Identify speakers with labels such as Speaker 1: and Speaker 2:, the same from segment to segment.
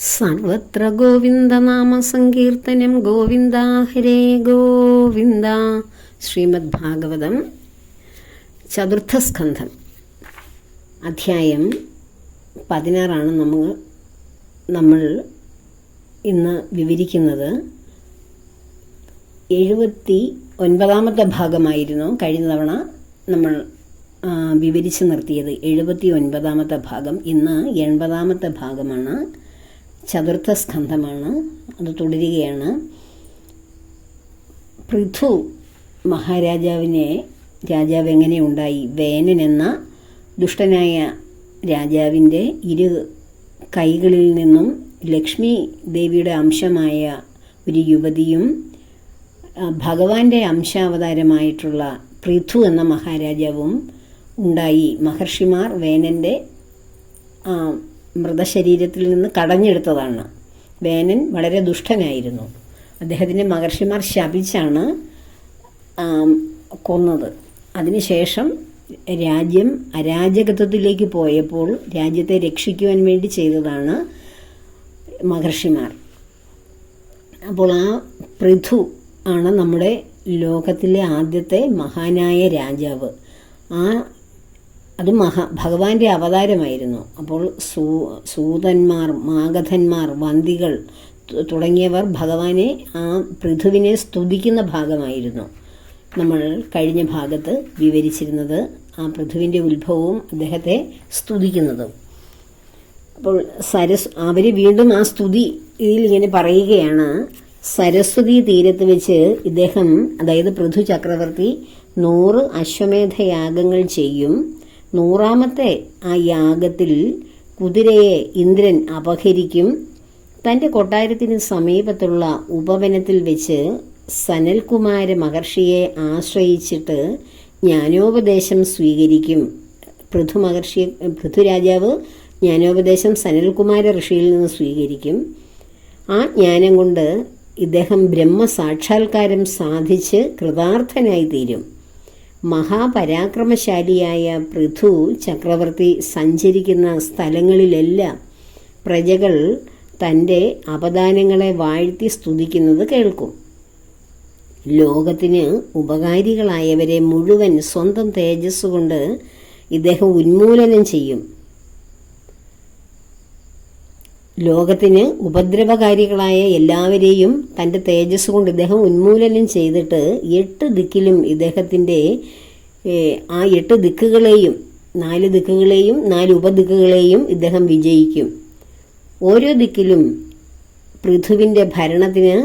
Speaker 1: സർവത്ര ഗോവിന്ദനാമസങ്കീർത്തനം ഗോവിന്ദ ഹരേ ഗോവിന്ദ. ശ്രീമദ് ഭാഗവതം ചതുർത്ഥസ്കന്ധം. അധ്യായം പതിനാറാണ് നമ്മൾ നമ്മൾ ഇന്ന് വിവരിക്കുന്നത്. എഴുപത്തി ഒൻപതാമത്തെ ഭാഗമായിരുന്നു കഴിഞ്ഞ തവണ നമ്മൾ വിവരിച്ച് നിർത്തിയത്. എഴുപത്തി ഒൻപതാമത്തെ ഭാഗം. ഇന്ന് എൺപതാമത്തെ ഭാഗമാണ്. ചതുർത്ഥ സ്കന്ധമാണ്. അത് തുടരുകയാണ്. പൃഥു മഹാരാജാവിനെ രാജാവ് എങ്ങനെയുണ്ടായി? വേനൻ എന്ന ദുഷ്ടനായ രാജാവിന്റെ ഇരു കൈകളിൽ നിന്നും ലക്ഷ്മി ദേവിയുടെ അംശമായ ഒരു യുവതിയും ഭഗവാന്റെ അംശാവതാരമായിട്ടുള്ള പൃഥു എന്ന മഹാരാജാവും ഉണ്ടായി. മഹർഷിമാർ വേനന്റെ മൃതശരീരത്തിൽ നിന്ന് കടഞ്ഞെടുത്തതാണ്. വേനൻ വളരെ ദുഷ്ടനായിരുന്നു. അദ്ദേഹത്തിന്റെ മഹർഷിമാർ ശപിച്ചാണ് കൊന്നത്. അതിനുശേഷം രാജ്യം അരാജകത്വത്തിലേക്ക് പോയപ്പോൾ രാജ്യത്തെ രക്ഷിക്കുവാൻ വേണ്ടി ചെയ്തതാണ് മഹർഷിമാർ. അപ്പോൾ ആ പൃഥു ആണ് നമ്മുടെ ലോകത്തിലെ ആദ്യത്തെ മഹാനായ രാജാവ്. ആ അത് മഹാ ഭഗവാന്റെ അവതാരമായിരുന്നു. അപ്പോൾ സൂ സൂതന്മാർ മാഗധന്മാർ വന്തികൾ തുടങ്ങിയവർ ഭഗവാനെ ആ പൃഥുവിനെ സ്തുതിക്കുന്ന ഭാഗമായിരുന്നു. നമ്മൾ കഴിഞ്ഞ ഭാഗത്ത് വിവരിച്ചിരുന്നത് ആ പൃഥുവിന്റെ ഉത്ഭവവും അദ്ദേഹത്തെ സ്തുതിക്കുന്നതും. അപ്പോൾ സരസ് അവർ വീണ്ടും ആ സ്തുതി ഇതിൽ ഇങ്ങനെ പറയുകയാണ് സരസ്വതി തീരത്ത് വെച്ച് ഇദ്ദേഹം അതായത് പൃഥു ചക്രവർത്തി നൂറ് അശ്വമേധ ചെയ്യും. നൂറാമത്തെ ആ യാഗത്തിൽ കുതിരയെ ഇന്ദ്രൻ അപഹരിക്കും. തന്റെ കൊട്ടാരത്തിന് സമീപത്തുള്ള ഉപവനത്തിൽ വെച്ച് സനൽകുമാര മഹർഷിയെ ആശ്രയിച്ചിട്ട് ജ്ഞാനോപദേശം സ്വീകരിക്കും. പൃഥു മഹർഷി പൃഥുരാജാവ് ജ്ഞാനോപദേശം സനൽകുമാര ഋഷിയിൽ നിന്ന് സ്വീകരിക്കും. ആ ജ്ഞാനം കൊണ്ട് ഇദ്ദേഹം ബ്രഹ്മസാക്ഷാത്കാരം സാധിച്ച് കൃതാർത്ഥനായി തീരും. മഹാപരാക്രമശാലിയായ പൃഥു ചക്രവർത്തി സഞ്ചരിക്കുന്ന സ്ഥലങ്ങളിലെല്ലാം പ്രജകൾ തന്റെ അപദാനങ്ങളെ വാഴ്ത്തി സ്തുതിക്കുന്നത് കേൾക്കും. ലോകത്തിന് ഉപകാരികളായവരെ മുഴുവൻ സ്വന്തം തേജസ് കൊണ്ട് ഇദ്ദേഹം ഉന്മൂലനം ചെയ്യും. ലോകത്തിന് ഉപദ്രവകാരികളായ എല്ലാവരെയും തന്റെ തേജസ് കൊണ്ട് ഇദ്ദേഹം ഉന്മൂലനം ചെയ്തിട്ട് എട്ട് ദിക്കിലും ഇദ്ദേഹത്തിന്റെ ആ എട്ട് ദിക്കുകളെയും നാല് ദിക്കുകളെയും നാല് ഉപദിക്കുകളെയും ഇദ്ദേഹം വിജയിക്കും. ഓരോ ദിക്കിലും പൃഥുവിന്റെ ഭരണത്തിന്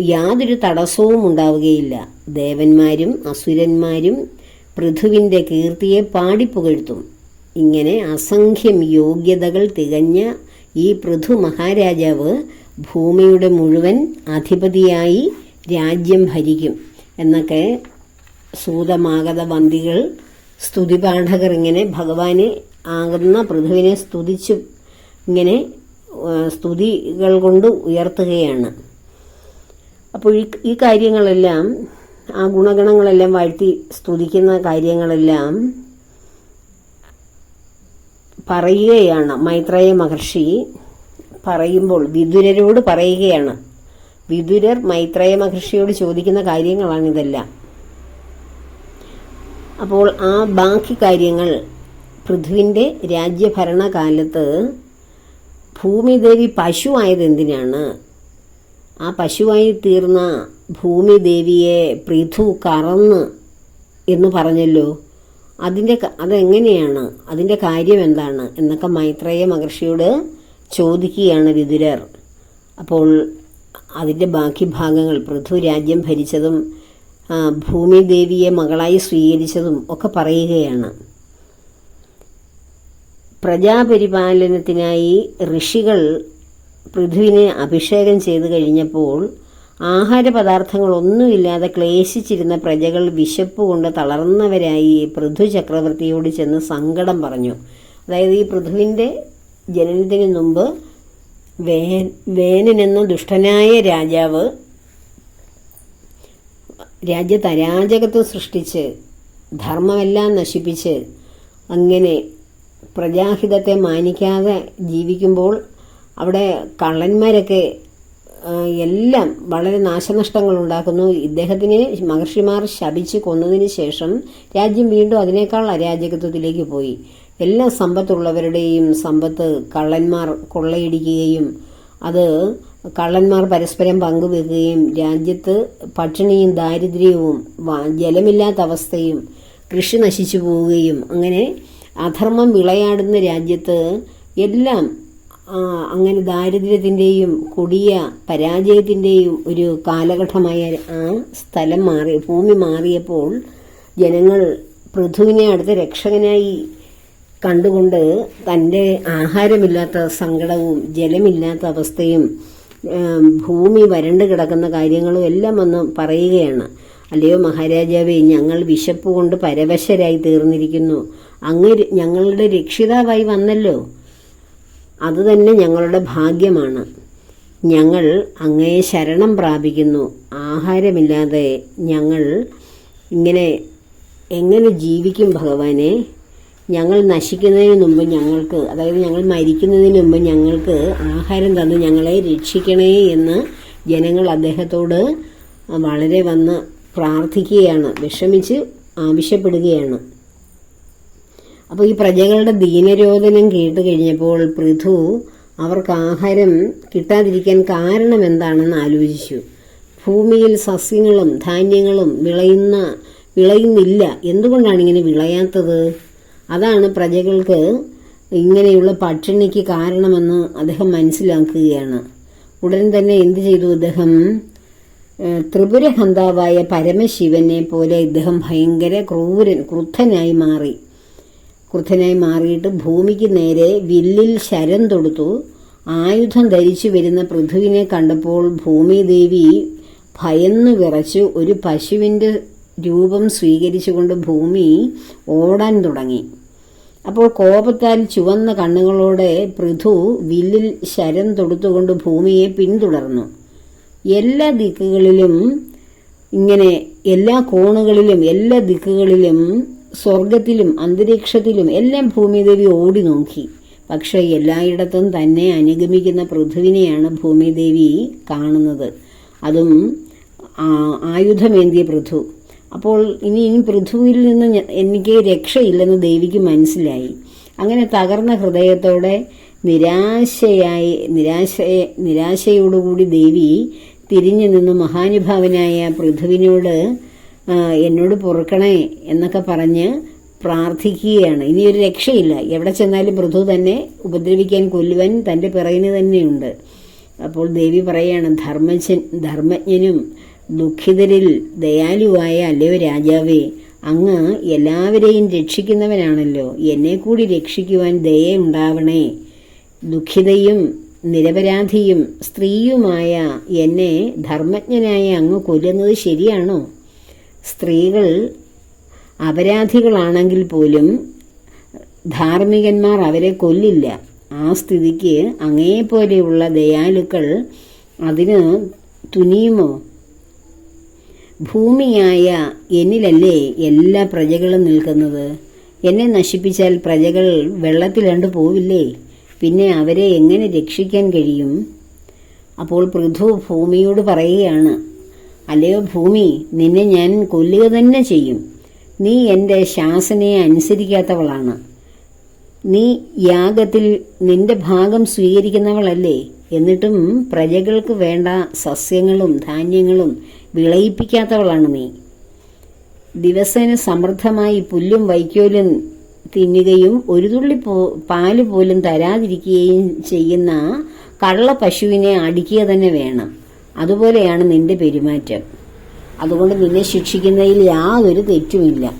Speaker 1: യാതൊരു തടസ്സവും ഉണ്ടാവുകയില്ല. ദേവന്മാരും അസുരന്മാരും പൃഥുവിന്റെ കീർത്തിയെ പാടിപ്പുകഴ്ത്തും ഇങ്ങനെ അസംഖ്യം യോഗ്യതകൾ തികഞ്ഞ ഈ പൃഥു മഹാരാജാവ് ഭൂമിയുടെ മുഴുവൻ അധിപതിയായി രാജ്യം ഭരിക്കും എന്നൊക്കെ സൂതമാഗത വന്തികൾ സ്തുതിപാഠകർ ഇങ്ങനെ ഭഗവാനെ ആകുന്ന പൃഥുവിനെ സ്തുതിച്ചു ഇങ്ങനെ സ്തുതികൾ കൊണ്ട് ഉയർത്തുകയാണ്. അപ്പോൾ ഈ ഈ കാര്യങ്ങളെല്ലാം ആ ഗുണഗണങ്ങളെല്ലാം വാഴ്ത്തി സ്തുതിക്കുന്ന കാര്യങ്ങളെല്ലാം പറയുകയാണ്. മൈത്രേയ മഹർഷി പറയുമ്പോൾ വിദുരരോട് പറയുകയാണ്. വിദുരർ മൈത്രേയ മഹർഷിയോട് ചോദിക്കുന്ന കാര്യങ്ങളാണിതെല്ലാം അപ്പോൾ ആ ബാക്കി കാര്യങ്ങൾ പൃഥുവിന്റെ രാജ്യഭരണകാലത്ത് ഭൂമിദേവി പശുവായത് എന്തിനാണ്? ആ പശുവായി തീർന്ന ഭൂമിദേവിയെ പൃഥു കറന്ന് എന്ന് പറഞ്ഞല്ലോ. അതിന്റെ അതെങ്ങനെയാണ്? അതിന്റെ കാര്യം എന്താണ് എന്നൊക്കെ മൈത്രേയ മഹർഷിയോട് ചോദിക്കുകയാണ് വിതുരർ. അപ്പോൾ അതിന്റെ ബാക്കി ഭാഗങ്ങൾ പൃഥു രാജ്യം ഭരിച്ചതും ഭൂമിദേവിയെ മകളായി സ്വീകരിച്ചതും ഒക്കെ പറയുകയാണ്. പ്രജാപരിപാലനത്തിനായി ഋഷികൾ പൃഥുവിനെ അഭിഷേകം ചെയ്തു കഴിഞ്ഞപ്പോൾ ആഹാരപദാർത്ഥങ്ങളൊന്നുമില്ലാതെ ക്ലേശിച്ചിരുന്ന പ്രജകൾ വിശപ്പ് കൊണ്ട് തളർന്നവരായി പൃഥു ചക്രവർത്തിയോട് ചെന്ന് സങ്കടം പറഞ്ഞു. അതായത് ഈ പൃഥുവിന്റെ ജനനത്തിന് മുമ്പ് വേ എന്ന ദുഷ്ടനായ രാജാവ് രാജ്യത്ത് അരാജകത്വം സൃഷ്ടിച്ച് ധർമ്മമെല്ലാം നശിപ്പിച്ച് അങ്ങനെ പ്രജാഹിതത്തെ മാനിക്കാതെ ജീവിക്കുമ്പോൾ അവിടെ കള്ളന്മാരൊക്കെ എല്ലാം വളരെ നാശനഷ്ടങ്ങൾ ഉണ്ടാക്കുന്നു ഇദ്ദേഹത്തിനെ മഹർഷിമാർ ശപിച്ച് കൊന്നതിന് ശേഷം രാജ്യം വീണ്ടും അതിനേക്കാൾ അരാജകത്വത്തിലേക്ക് പോയി. എല്ലാ സമ്പത്തുള്ളവരുടെയും സമ്പത്ത് കള്ളന്മാർ കൊള്ളയടിക്കുകയും അത് കള്ളന്മാർ പരസ്പരം പങ്കുവെക്കുകയും രാജ്യത്ത് പട്ടിണിയും ദാരിദ്ര്യവും ജലമില്ലാത്ത അവസ്ഥയും കൃഷി നശിച്ചു പോവുകയും അങ്ങനെ അധർമ്മം വിളയാടുന്ന രാജ്യത്ത് എല്ലാം അങ്ങനെ ദാരിദ്ര്യത്തിന്റെയും കൊടിയ പരാജയത്തിന്റെയും ഒരു കാലഘട്ടമായ ആ സ്ഥലം മാറി ഭൂമി മാറിയപ്പോൾ ജനങ്ങൾ പൃഥുവിനെ അടുത്ത രക്ഷകനായി കണ്ടുകൊണ്ട് തന്റെ ആഹാരമില്ലാത്ത സങ്കടവും ജലമില്ലാത്ത അവസ്ഥയും ഭൂമി വരണ്ട് കിടക്കുന്ന കാര്യങ്ങളും എല്ലാം വന്ന് പറയുകയാണ്. അല്ലയോ മഹാരാജാവേ ഞങ്ങൾ വിശപ്പ് കൊണ്ട് പരവശരായി തീർന്നിരിക്കുന്നു. അങ്ങ് ഞങ്ങളുടെ രക്ഷിതാവായി വന്നല്ലോ. അത് തന്നെ ഞങ്ങളുടെ ഭാഗ്യമാണ്. ഞങ്ങൾ അങ്ങയെ ശരണം പ്രാപിക്കുന്നു. ആഹാരമില്ലാതെ ഞങ്ങൾ ഇങ്ങനെ എങ്ങനെ ജീവിക്കും ഭഗവാനെ? ഞങ്ങൾ നശിക്കുന്നതിന് മുമ്പ് ഞങ്ങൾക്ക് അതായത് ഞങ്ങൾ മരിക്കുന്നതിന് മുമ്പ് ഞങ്ങൾക്ക് ആഹാരം തന്ന്. ഞങ്ങളെ രക്ഷിക്കണേ എന്ന് ജനങ്ങൾ അദ്ദേഹത്തോട് വളരെ വന്ന് പ്രാർത്ഥിക്കുകയാണ്. വിഷമിച്ച് ആവശ്യപ്പെടുകയാണ്. അപ്പോൾ ഈ പ്രജകളുടെ ദീനരോധനം കേട്ട് കഴിഞ്ഞപ്പോൾ പൃഥു അവർക്ക് ആഹാരം കിട്ടാതിരിക്കാൻ കാരണം എന്താണെന്ന് ആലോചിച്ചു. ഭൂമിയിൽ സസ്യങ്ങളും ധാന്യങ്ങളും വിളയുന്ന വിളയുന്നില്ല. എന്തുകൊണ്ടാണ് ഇങ്ങനെ വിളയാത്തത്? അതാണ് പ്രജകൾക്ക് ഇങ്ങനെയുള്ള പട്ടിണിക്ക് കാരണമെന്ന് അദ്ദേഹം മനസ്സിലാക്കുകയാണ്. ഉടൻ തന്നെ എന്തു ചെയ്തു അദ്ദേഹം ത്രിപുരഹന്താവായ പരമശിവനെ പോലെ ഇദ്ദേഹം ഭയങ്കര ക്രൂരൻ ക്രുദ്ധനായി മാറി. ക്രുദ്ധനായി മാറിയിട്ട് ഭൂമിക്ക് നേരെ വില്ലിൽ ശരം തൊടുത്തു. ആയുധം ധരിച്ചു വരുന്ന പൃഥുവിനെ കണ്ടപ്പോൾ ഭൂമിദേവി ഭയന്നു വിറച്ചു ഒരു പശുവിന്റെ രൂപം സ്വീകരിച്ചുകൊണ്ട് ഭൂമി ഓടാൻ തുടങ്ങി. അപ്പോൾ കോപത്താൽ ചുവന്ന കണ്ണുകളോടെ പൃഥു വില്ലിൽ ശരം തൊടുത്തുകൊണ്ട് ഭൂമിയെ പിന്തുടർന്നു. എല്ലാ ദിക്കുകളിലും ഇങ്ങനെ എല്ലാ കോണുകളിലും എല്ലാ ദിക്കുകളിലും സ്വർഗത്തിലും അന്തരീക്ഷത്തിലും എല്ലാം ഭൂമിദേവി ഓടി നോക്കി പക്ഷേ എല്ലായിടത്തും തന്നെ അനുഗമിക്കുന്ന പൃഥുവിനെയാണ് ഭൂമിദേവി കാണുന്നത്. അതും ആയുധമേന്തിയ പൃഥു. അപ്പോൾ ഇനി ഇനി പൃഥുവിൽ നിന്ന് എനിക്ക് രക്ഷയില്ലെന്ന് ദേവിക്ക് മനസ്സിലായി. അങ്ങനെ തകർന്ന ഹൃദയത്തോടെ നിരാശയായി നിരാശ നിരാശയോടുകൂടി ദേവി തിരിഞ്ഞു നിന്ന് മഹാനുഭാവനായ പൃഥുവിനോട് എന്നോട് പൊറുക്കണേ എന്നൊക്കെ പറഞ്ഞ് പ്രാർത്ഥിക്കുകയാണ്. ഇനിയൊരു രക്ഷയില്ല. എവിടെ ചെന്നാലും പൃഥു തന്നെ ഉപദ്രവിക്കാൻ കൊല്ലുവാൻ തന്റെ പിറകിന് തന്നെയുണ്ട്. അപ്പോൾ ദേവി പറയാണ് ധർമ്മജൻ ധർമ്മജ്ഞനും ദുഃഖിതരിൽ ദയാലുവായ അല്ലയോ രാജാവേ അങ്ങ് എല്ലാവരെയും രക്ഷിക്കുന്നവനാണല്ലോ. എന്നെ കൂടി രക്ഷിക്കുവാൻ ദയുണ്ടാവണേ ദുഃഖിതയും നിരപരാധിയും സ്ത്രീയുമായ എന്നെ ധർമ്മജ്ഞനായ അങ്ങ് കൊല്ലുന്നത് ശരിയാണോ? സ്ത്രീകൾ അപരാധികളാണെങ്കിൽ പോലും ധാർമ്മികന്മാർ അവരെ കൊല്ലില്ല. ആ സ്ഥിതിക്ക് അങ്ങേപ്പോലെയുള്ള ദയാലുക്കൾ അതിന് തുനിയുമോ? ഭൂമിയായ എന്നിലല്ലേ എല്ലാ പ്രജകളും നിൽക്കുന്നത്? എന്നെ നശിപ്പിച്ചാൽ പ്രജകൾ വെള്ളത്തിലണ്ട് പോവില്ലേ? പിന്നെ അവരെ എങ്ങനെ രക്ഷിക്കാൻ കഴിയും? അപ്പോൾ പൃഥു ഭൂമിയോട് പറയുകയാണ് അല്ലയോ ഭൂമി? നിന്നെ ഞാൻ കൊല്ലുക തന്നെ ചെയ്യും. നീ എന്റെ ശാസനയെ അനുസരിക്കാത്തവളാണ്. നീ യാഗത്തിൽ നിന്റെ ഭാഗം സ്വീകരിക്കുന്നവളല്ലേ? എന്നിട്ടും പ്രജകൾക്ക് വേണ്ട സസ്യങ്ങളും ധാന്യങ്ങളും വിളയിപ്പിക്കാത്തവളാണ് നീ. ദിവസേന സമൃദ്ധമായി പുല്ലും വൈക്കോലും തിന്നുകയും ഒരു തുള്ളി പോ പാൽ പോലും തരാതിരിക്കുകയും ചെയ്യുന്ന കള്ള പശുവിനെ അടിക്കുക തന്നെ വേണം. അതുപോലെയാണ് നിന്റെ പെരുമാറ്റം. അതുകൊണ്ട് നിന്നെ ശിക്ഷിക്കുന്നതിൽ യാതൊരു തെറ്റുമില്ല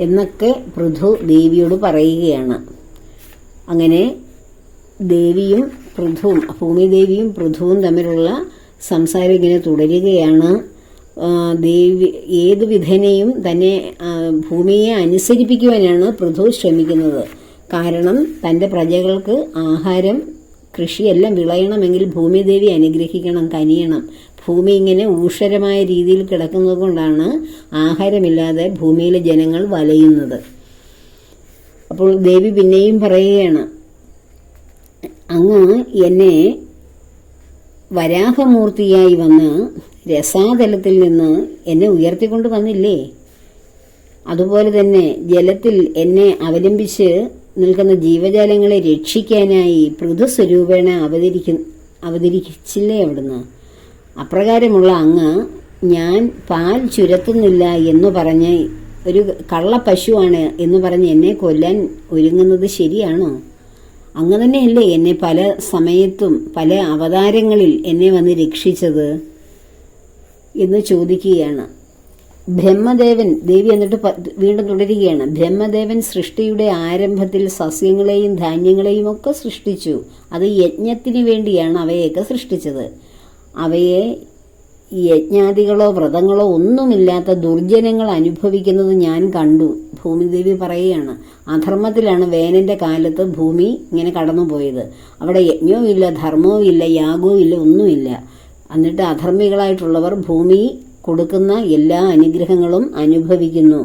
Speaker 1: എന്നൊക്കെ പൃഥു ദേവിയോട് പറയുകയാണ്. അങ്ങനെ ദേവിയും പൃഥുവും ഭൂമിദേവിയും പൃഥുവും തമ്മിലുള്ള സംസാരം ഇങ്ങനെ തുടരുകയാണ്. ദേവി ഏത് വിധേനയും തന്നെ ഭൂമിയെ അനുസരിപ്പിക്കുവാനാണ് പൃഥു ശ്രമിക്കുന്നത്. കാരണം തന്റെ പ്രജകൾക്ക് ആഹാരം കൃഷിയെല്ലാം വിളയണമെങ്കിൽ ഭൂമിദേവി അനുഗ്രഹിക്കണം കനിയണം. ഭൂമി ഇങ്ങനെ ഊഷരമായ രീതിയിൽ കിടക്കുന്നത് കൊണ്ടാണ് ആഹാരമില്ലാതെ ഭൂമിയിലെ ജനങ്ങൾ വലയുന്നത്. അപ്പോൾ ദേവി പിന്നെയും പറയുകയാണ് അങ്ങ് എന്നെ വരാഹമൂർത്തിയായി വന്ന് രസാതലത്തിൽ നിന്ന് എന്നെ ഉയർത്തിക്കൊണ്ട് വന്നില്ലേ? അതുപോലെ തന്നെ ജലത്തിൽ എന്നെ അവലംബിച്ച് നിൽക്കുന്ന ജീവജാലങ്ങളെ രക്ഷിക്കാനായി പൃഥുസ്വരൂപേണ അവതരിക്ക അവതരിച്ചില്ലേ അവിടുന്ന്? അപ്രകാരമുള്ള അങ്ങ് ഞാൻ പാൽ ചുരത്തുന്നില്ല എന്ന് പറഞ്ഞ് ഒരു കള്ള പശുവാണ് എന്ന് പറഞ്ഞ് എന്നെ കൊല്ലാൻ ഒരുങ്ങുന്നത് ശരിയാണോ? അങ്ങ് തന്നെയല്ലേ എന്നെ പല സമയത്തും പല അവതാരങ്ങളിൽ എന്നെ വന്ന് രക്ഷിച്ചത്? എന്ന് ചോദിക്കുകയാണ്. ബ്രഹ്മദേവൻ ദേവി എന്നിട്ട് വീണ്ടും തുടരുകയാണ്. ബ്രഹ്മദേവൻ സൃഷ്ടിയുടെ ആരംഭത്തിൽ സസ്യങ്ങളെയും ധാന്യങ്ങളെയും ഒക്കെ സൃഷ്ടിച്ചു. അത് യജ്ഞത്തിന് വേണ്ടിയാണ് അവയെയൊക്കെ സൃഷ്ടിച്ചത്. അവയെ യജ്ഞാദികളോ വ്രതങ്ങളോ ഒന്നുമില്ലാത്ത ദുർജനങ്ങൾ അനുഭവിക്കുന്നത് ഞാൻ കണ്ടു ഭൂമിദേവി പറയുകയാണ്. അധർമ്മത്തിലാണ് വേനന്റെ കാലത്ത് ഭൂമി ഇങ്ങനെ കടന്നുപോയത്. അവിടെ യജ്ഞവും ഇല്ല ധർമ്മവും ഇല്ല യാഗവും ഇല്ല ഒന്നുമില്ല. എന്നിട്ട് അധർമ്മികളായിട്ടുള്ളവർ ഭൂമി കൊടുക്കുന്ന എല്ലാ അനുഗ്രഹങ്ങളും അനുഭവിക്കുന്നു.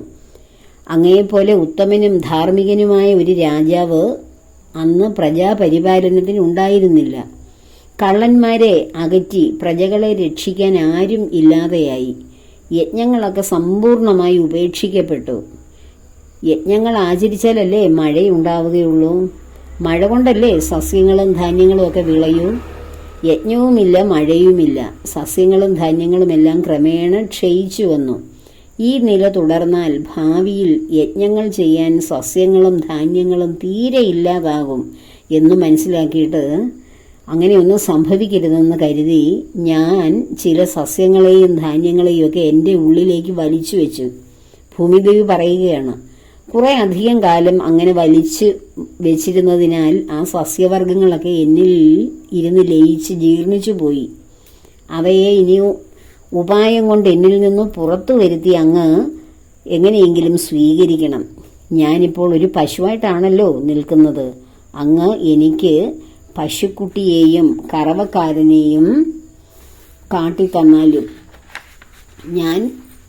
Speaker 1: അങ്ങയെപ്പോലെ ഉത്തമനും ധാർമ്മികനുമായ ഒരു രാജാവ് അന്ന് പ്രജാപരിപാലനത്തിന് ഉണ്ടായിരുന്നില്ല. കള്ളന്മാരെ അകറ്റി പ്രജകളെ രക്ഷിക്കാൻ ആരും ഇല്ലാതെയായി. യജ്ഞങ്ങളൊക്കെ സമ്പൂർണമായി ഉപേക്ഷിക്കപ്പെട്ടു. യജ്ഞങ്ങൾ ആചരിച്ചാലല്ലേ മഴയുണ്ടാവുകയുള്ളൂ? മഴ കൊണ്ടല്ലേ സസ്യങ്ങളും ധാന്യങ്ങളും ഒക്കെ വിളയൂ? യജ്ഞവുമില്ല മഴയുമില്ല. സസ്യങ്ങളും ധാന്യങ്ങളും എല്ലാം ക്രമേണ ക്ഷയിച്ചു വന്നു. ഈ നില തുടർന്നാൽ ഭാവിയിൽ യജ്ഞങ്ങൾ ചെയ്യാൻ സസ്യങ്ങളും ധാന്യങ്ങളും തീരെ ഇല്ലാതാകും എന്ന് മനസ്സിലാക്കിയിട്ട് അങ്ങനെയൊന്നും സംഭവിക്കരുതെന്ന് കരുതി ഞാൻ ചില സസ്യങ്ങളെയും ധാന്യങ്ങളെയും ഒക്കെ എന്റെ ഉള്ളിലേക്ക് വലിച്ചു വെച്ചു. ഭൂമിദേവി പറയുകയാണ് കുറെ അധികം കാലം അങ്ങനെ വലിച്ചു വെച്ചിരുന്നതിനാൽ ആ സസ്യവർഗങ്ങളൊക്കെ എന്നിൽ ഇരുന്ന് ലയിച്ച് ജീർണിച്ചു പോയി. അവയെ ഇനി ഉപായം കൊണ്ട് എന്നിൽ നിന്നും പുറത്തു വരുത്തി അങ്ങ് എങ്ങനെയെങ്കിലും സ്വീകരിക്കണം. ഞാനിപ്പോൾ ഒരു പശുവായിട്ടാണല്ലോ നിൽക്കുന്നത്. അങ്ങ് എനിക്ക് പശുക്കുട്ടിയെയും കറവക്കാരനെയും കാട്ടിത്തന്നാലും ഞാൻ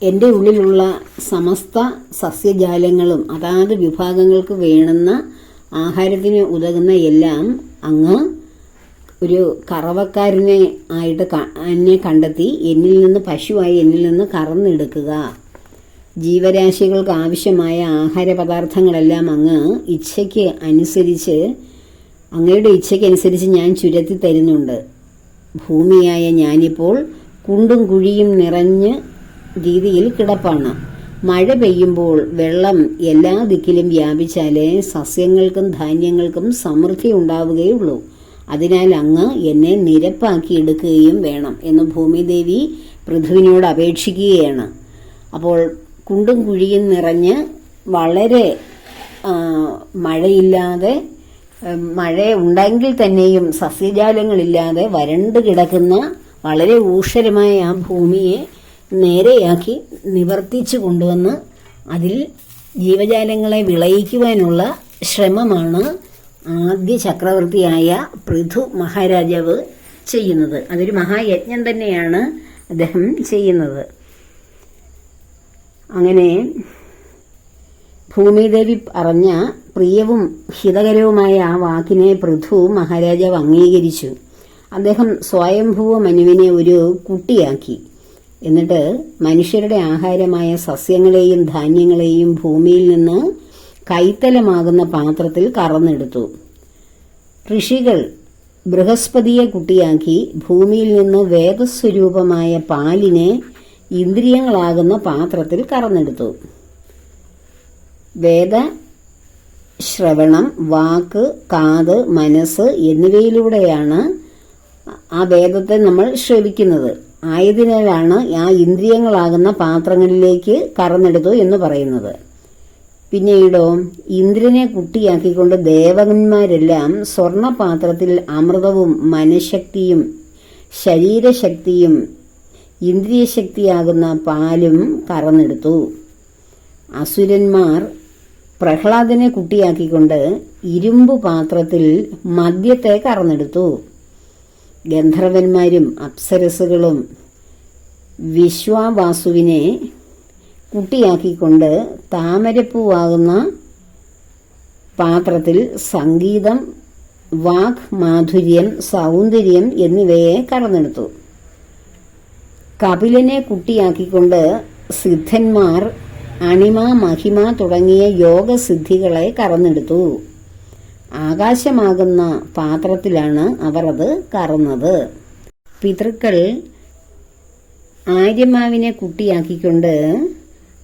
Speaker 1: എന്റെ ഉള്ളിലുള്ള സമസ്ത സസ്യജാലങ്ങളും അതാത് വിഭാഗങ്ങൾക്ക് വേണ്ടുന്ന ആഹാരത്തിന് ഉതകുന്ന എല്ലാം അങ്ങ് ഒരു കറവക്കാരനെ ആയിട്ട് എന്നെ കണ്ടെത്തി എന്നിൽ നിന്ന് പശുവായി എന്നിൽ നിന്ന് കറന്നെടുക്കുക. ജീവരാശികൾക്ക് ആവശ്യമായ ആഹാര പദാർത്ഥങ്ങളെല്ലാം അങ്ങ് ഇച്ഛയ്ക്ക് അനുസരിച്ച് അങ്ങയുടെ ഇച്ഛയ്ക്കനുസരിച്ച് ഞാൻ ചുരത്തി തരുന്നുണ്ട്. ഭൂമിയായ ഞാനിപ്പോൾ കുണ്ടും കുഴിയും നിറഞ്ഞ് രീതിയിൽ കിടപ്പാണ്. മഴ പെയ്യുമ്പോൾ വെള്ളം എല്ലാ ദിക്കിലും വ്യാപിച്ചാലേ സസ്യങ്ങൾക്കും ധാന്യങ്ങൾക്കും സമൃദ്ധി ഉണ്ടാവുകയുള്ളൂ. അതിനാൽ അങ്ങ് എന്നെ നിരപ്പാക്കി എടുക്കുകയും വേണം എന്ന് ഭൂമിദേവി പൃഥുവിനോട് അപേക്ഷിക്കുകയാണ്. അപ്പോൾ കുണ്ടും കുഴിയും നിറഞ്ഞ് വളരെ മഴയില്ലാതെ മഴ ഉണ്ടെങ്കിൽ തന്നെയും സസ്യജാലങ്ങളില്ലാതെ വരണ്ട് കിടക്കുന്ന വളരെ ഊഷരമായ ആ ഭൂമിയെ നേരെയാക്കി നിവർത്തിച്ചു കൊണ്ടുവന്ന് അതിൽ ജീവജാലങ്ങളെ വിളയിക്കുവാനുള്ള ശ്രമമാണ് ആദ്യ ചക്രവർത്തിയായ പൃഥു മഹാരാജാവ് ചെയ്യുന്നത്. അതൊരു മഹായജ്ഞം തന്നെയാണ് അദ്ദേഹം ചെയ്യുന്നത്. അങ്ങനെ ഭൂമിദേവി പറഞ്ഞ പ്രിയവും ഹിതകരവുമായ ആ വാക്കിനെ പൃഥു മഹാരാജാവ് അംഗീകരിച്ചു. അദ്ദേഹം സ്വയംഭൂവ മനുവിനെ ഒരു കുട്ടിയാക്കി. എന്നിട്ട് മനുഷ്യരുടെ ആഹാരമായ സസ്യങ്ങളെയും ധാന്യങ്ങളെയും ഭൂമിയിൽ നിന്ന് കൈത്തലമാകുന്ന പാത്രത്തിൽ കറന്നെടുത്തു. ഋഷികൾ ബൃഹസ്പതിയെ കുട്ടിയാക്കി ഭൂമിയിൽ നിന്ന് വേദസ്വരൂപമായ പാലിനെ ഇന്ദ്രിയങ്ങളാകുന്ന പാത്രത്തിൽ കറന്നെടുത്തു. വേദ ശ്രവണം വാക്ക് കാത് മനസ്സ് എന്നിവയിലൂടെയാണ് ആ വേദത്തെ നമ്മൾ ശ്രവിക്കുന്നത്. ആയതിനാലാണ് ആ ഇന്ദ്രിയങ്ങളാകുന്ന പാത്രങ്ങളിലേക്ക് കറന്നെടുത്തു എന്ന് പറയുന്നത്. പിന്നീടോ ഇന്ദ്രനെ കുട്ടിയാക്കിക്കൊണ്ട് ദേവന്മാരെല്ലാം സ്വർണപാത്രത്തിൽ അമൃതവും മനഃശക്തിയും ശരീരശക്തിയും ഇന്ദ്രിയശക്തിയാകുന്ന പാലും കറന്നെടുത്തു. അസുരന്മാർ പ്രഹ്ലാദനെ കുട്ടിയാക്കിക്കൊണ്ട് ഇരുമ്പ് പാത്രത്തിൽ മദ്യത്തെ കറന്നെടുത്തു. ഗന്ധർവന്മാരും അപ്സരസുകളും വിശ്വാവാസുവിനെ കുട്ടിയാക്കിക്കൊണ്ട് താമരപ്പൂവാകുന്ന പാത്രത്തിൽ സംഗീതം വാഗ് മാധുര്യം സൗന്ദര്യം എന്നിവയെ കറന്നെടുത്തു കപിലനെ കുട്ടിയാക്കിക്കൊണ്ട് സിദ്ധന്മാർ അണിമ മഹിമ തുടങ്ങിയ യോഗസിദ്ധികളെ കറന്നെടുത്തു ആകാശമാകുന്ന പാത്രത്തിലാണ് അവർ അത് കറന്നത്. പിതൃക്കൾ ആര്യമാവിനെ കുട്ടിയാക്കിക്കൊണ്ട്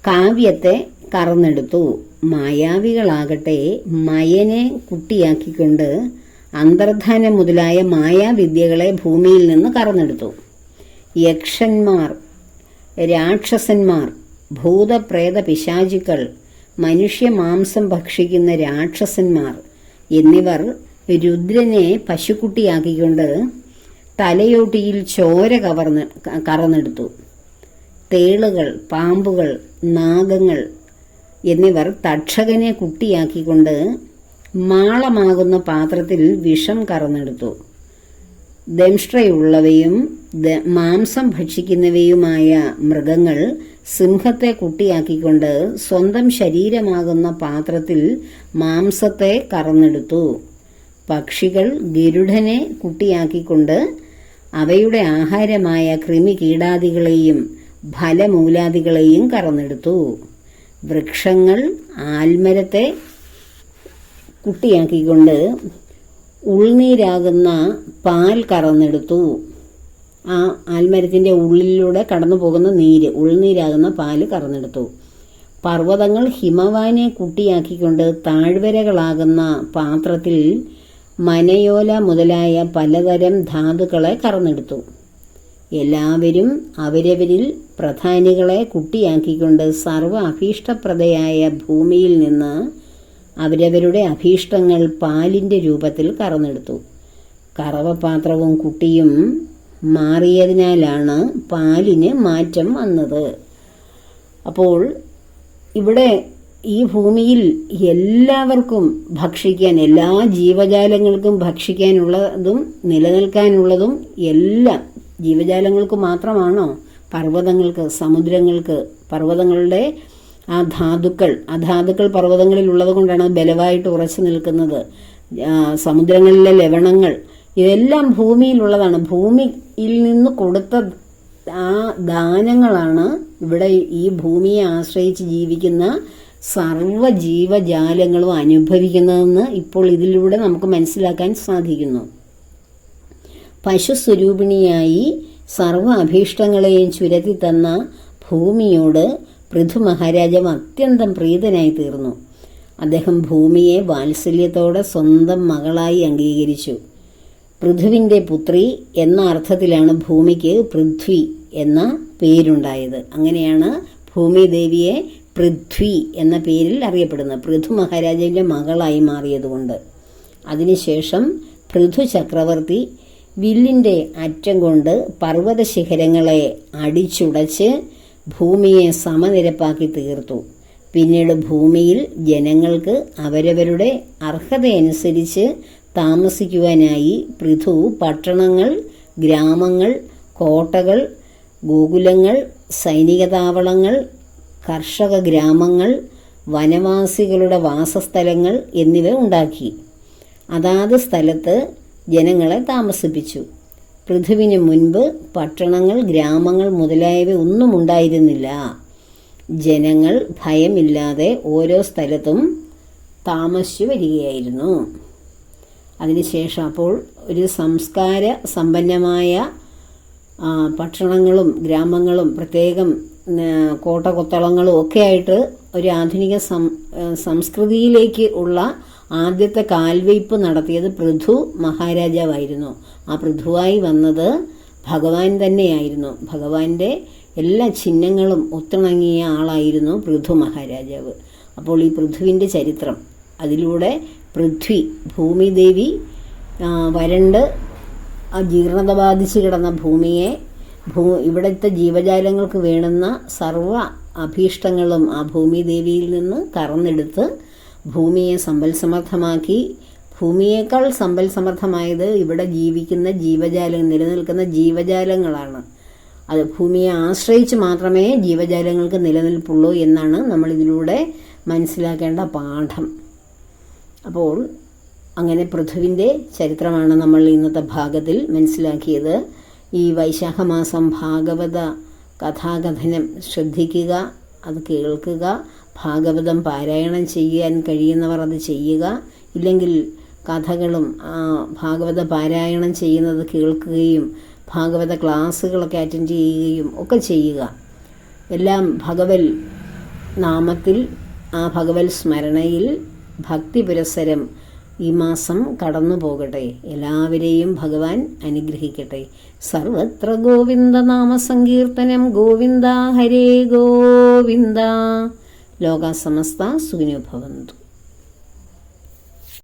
Speaker 1: കാവ്യത്തെ കറന്നെടുത്തു. മായാവികളാകട്ടെ മയനെ കുട്ടിയാക്കിക്കൊണ്ട് അന്തർധാനം മുതലായ മായാവിദ്യകളെ ഭൂമിയിൽ നിന്ന് കറന്നെടുത്തു. യക്ഷന്മാർ രാക്ഷസന്മാർ ഭൂതപ്രേത പിശാചുക്കൾ മനുഷ്യമാംസം ഭക്ഷിക്കുന്ന രാക്ഷസന്മാർ എന്നിവർ രുദ്രനെ പശുക്കുട്ടിയാക്കിക്കൊണ്ട് തലയോട്ടിയിൽ ചോര കവർന്ന് കറന്നെടുത്തു. തേളുകൾ പാമ്പുകൾ നാഗങ്ങൾ എന്നിവർ തക്ഷകനെ കുട്ടിയാക്കിക്കൊണ്ട് മാളമാകുന്ന പാത്രത്തിൽ വിഷം കറന്നെടുത്തു. ദംഷ്ട്രയുള്ളവയും മാംസം ഭക്ഷിക്കുന്നവയുമായ മൃഗങ്ങൾ സിംഹത്തെ കുട്ടിയാക്കിക്കൊണ്ട് സ്വന്തം ശരീരമാകുന്ന പാത്രത്തിൽ മാംസത്തെ കറന്നെടുത്തു. പക്ഷികൾ ഗരുഡനെ കുട്ടിയാക്കിക്കൊണ്ട് അവയുടെ ആഹാരമായ കൃമികീടാദികളെയും ഫലമൂലാദികളെയും കറന്നെടുത്തു. വൃക്ഷങ്ങൾ ആൽമരത്തെ കുട്ടിയാക്കിക്കൊണ്ട് ഉൾനീരാകുന്ന പാൽ കറന്നെടുത്തു. ആ ആൽമരത്തിന്റെ ഉള്ളിലൂടെ കടന്നു പോകുന്ന നീര് ഉൾനീരാകുന്ന പാൽ കറന്നെടുത്തു. പർവതങ്ങൾ ഹിമവാനെ കുട്ടിയാക്കിക്കൊണ്ട് താഴ്വരകളാകുന്ന പാത്രത്തിൽ മനയോല മുതലായ പലതരം ധാതുക്കളെ കറന്നെടുത്തു. എല്ലാവരും അവരവരിൽ പ്രധാനികളെ കുട്ടിയാക്കിക്കൊണ്ട് സർവ അഭീഷ്ടപ്രദയായ ഭൂമിയിൽ നിന്ന് അവരവരുടെ അഭീഷ്ടങ്ങൾ പാലിന്റെ രൂപത്തിൽ കറന്നെടുത്തു. കറവപാത്രവും കുട്ടിയും മാറിയതിനാലാണ് പാലിന് മാറ്റം വന്നത്. അപ്പോൾ ഇവിടെ ഈ ഭൂമിയിൽ എല്ലാവർക്കും ഭക്ഷിക്കാൻ എല്ലാ ജീവജാലങ്ങൾക്കും ഭക്ഷിക്കാനുള്ളതും നിലനിൽക്കാനുള്ളതും എല്ലാം ജീവജാലങ്ങൾക്ക് മാത്രമാണോ? പർവതങ്ങൾക്ക് സമുദ്രങ്ങൾക്ക് പർവതങ്ങളുടെ ആ ധാതുക്കൾ ആ ധാതുക്കൾ പർവതങ്ങളിൽ ഉള്ളത് കൊണ്ടാണ് ബലമായിട്ട് ഉറച്ചു നിൽക്കുന്നത്. സമുദ്രങ്ങളിലെ ലവണങ്ങൾ ഇതെല്ലാം ഭൂമിയിലുള്ളതാണ്. ഭൂമിയിൽ നിന്ന് കൊടുത്ത ആ ദാനങ്ങളാണ് ഇവിടെ ഈ ഭൂമിയെ ആശ്രയിച്ച് ജീവിക്കുന്ന സർവ ജീവജാലങ്ങളും അനുഭവിക്കുന്നതെന്ന് ഇപ്പോൾ ഇതിലൂടെ നമുക്ക് മനസ്സിലാക്കാൻ സാധിക്കുന്നു. പശുസ്വരൂപിണിയായി സർവ അഭീഷ്ടങ്ങളെയും ചുരത്തി തന്ന ഭൂമിയോട് പൃഥു മഹാരാജാവ് അത്യന്തം പ്രീതനായി തീർന്നു. അദ്ദേഹം ഭൂമിയെ വാത്സല്യത്തോടെ സ്വന്തം മകളായി അംഗീകരിച്ചു. പൃഥുവിന്റെ പുത്രി എന്ന അർത്ഥത്തിലാണ് ഭൂമിക്ക് പൃഥ്വി എന്ന പേരുണ്ടായത്. അങ്ങനെയാണ് ഭൂമിദേവിയെ പൃഥ്വി എന്ന പേരിൽ അറിയപ്പെടുന്നത്. പൃഥു മഹാരാജാവിന്റെ മകളായി മാറിയതുകൊണ്ട്. അതിനുശേഷം പൃഥു ചക്രവർത്തി വില്ലിന്റെ അറ്റം കൊണ്ട് പർവത ശിഖരങ്ങളെ അടിച്ചുടച്ച് ഭൂമിയെ സമനിരപ്പാക്കി തീർത്തു. പിന്നീട് ഭൂമിയിൽ ജനങ്ങൾക്ക് അവരവരുടെ അർഹതയനുസരിച്ച് താമസിക്കുവാനായി പൃഥു പട്ടണങ്ങൾ ഗ്രാമങ്ങൾ കോട്ടകൾ ഗോകുലങ്ങൾ സൈനിക താവളങ്ങൾ കർഷക ഗ്രാമങ്ങൾ വനവാസികളുടെ വാസസ്ഥലങ്ങൾ എന്നിവ ഉണ്ടാക്കി. അതാത് സ്ഥലത്ത് ജനങ്ങളെ താമസിപ്പിച്ചു. പൃഥുവിന് മുൻപ് പട്ടണങ്ങൾ ഗ്രാമങ്ങൾ മുതലായവ ഒന്നും ഉണ്ടായിരുന്നില്ല. ജനങ്ങൾ ഭയമില്ലാതെ ഓരോ സ്ഥലത്തും താമസിച്ചു വരികയായിരുന്നു. അതിനുശേഷം അപ്പോൾ ഒരു സംസ്കാര സമ്പന്നമായ ഭക്ഷണങ്ങളും ഗ്രാമങ്ങളും പ്രത്യേകം കോട്ട കോട്ടകൊത്തളങ്ങളും ഒക്കെ ആയിട്ട് ഒരു ആധുനിക സംസ്കൃതിയിലേക്ക് ഉള്ള ആദ്യത്തെ കാൽവയ്പ് നടത്തിയത് പൃഥു മഹാരാജാവായിരുന്നു. ആ പൃഥുവായി വന്നത് ഭഗവാൻ തന്നെയായിരുന്നു. ഭഗവാന്റെ എല്ലാ ചിഹ്നങ്ങളും ഒത്തിണങ്ങിയ ആളായിരുന്നു പൃഥു മഹാരാജാവ്. അപ്പോൾ ഈ പൃഥുവിന്റെ ചരിത്രം. അതിലൂടെ പൃഥ്വി ഭൂമിദേവി വരണ്ട് ജീർണത ബാധിച്ച് കിടന്ന ഭൂമിയെ ഭൂ ഇവിടുത്തെ ജീവജാലങ്ങൾക്ക് വേണ്ടുന്ന സർവ അഭീഷ്ടങ്ങളും ആ ഭൂമിദേവിയിൽ നിന്ന് കറന്നെടുത്ത് ഭൂമിയെ സമ്പൽ സമർത്ഥമാക്കി. ഭൂമിയേക്കാൾ സമ്പൽ സമർത്ഥമായത് ഇവിടെ ജീവിക്കുന്ന ജീവജാലം നിലനിൽക്കുന്ന ജീവജാലങ്ങളാണ്. അത് ഭൂമിയെ ആശ്രയിച്ച് മാത്രമേ ജീവജാലങ്ങൾക്ക് നിലനിൽപ്പുള്ളൂ എന്നാണ് നമ്മളിതിലൂടെ മനസ്സിലാക്കേണ്ട പാഠം. അപ്പോൾ അങ്ങനെ പൃഥുവിന്റെ ചരിത്രമാണ് നമ്മൾ ഇന്നത്തെ ഭാഗത്തിൽ മനസ്സിലാക്കിയത്. ഈ വൈശാഖമാസം ഭാഗവത കഥാകഥനം ശ്രദ്ധിക്കുക അത് കേൾക്കുക ഭാഗവതം പാരായണം ചെയ്യാൻ കഴിയുന്നവർ അത് ചെയ്യുക. ഇല്ലെങ്കിൽ കഥകളും ഭാഗവത പാരായണം ചെയ്യുന്നത് കേൾക്കുകയും ഭാഗവത ക്ലാസ്സുകളൊക്കെ അറ്റൻഡ് ചെയ്യുകയും ഒക്കെ ചെയ്യുക. എല്ലാം ഭഗവൽ നാമത്തിൽ ആ ഭഗവൽ സ്മരണയിൽ ഭക്തി പുരസരം ഈ മാസം കടന്നു പോകട്ടെ. എല്ലാവരെയും ഭഗവാൻ അനുഗ്രഹിക്കട്ടെ. സർവത്ര ഗോവിന്ദ നാമ സങ്കീർത്തനം ഗോവിന്ദ ഹരേ ഗോവിന്ദ. ലോക സമസ്ത സുഖിനോ ഭവന്തു.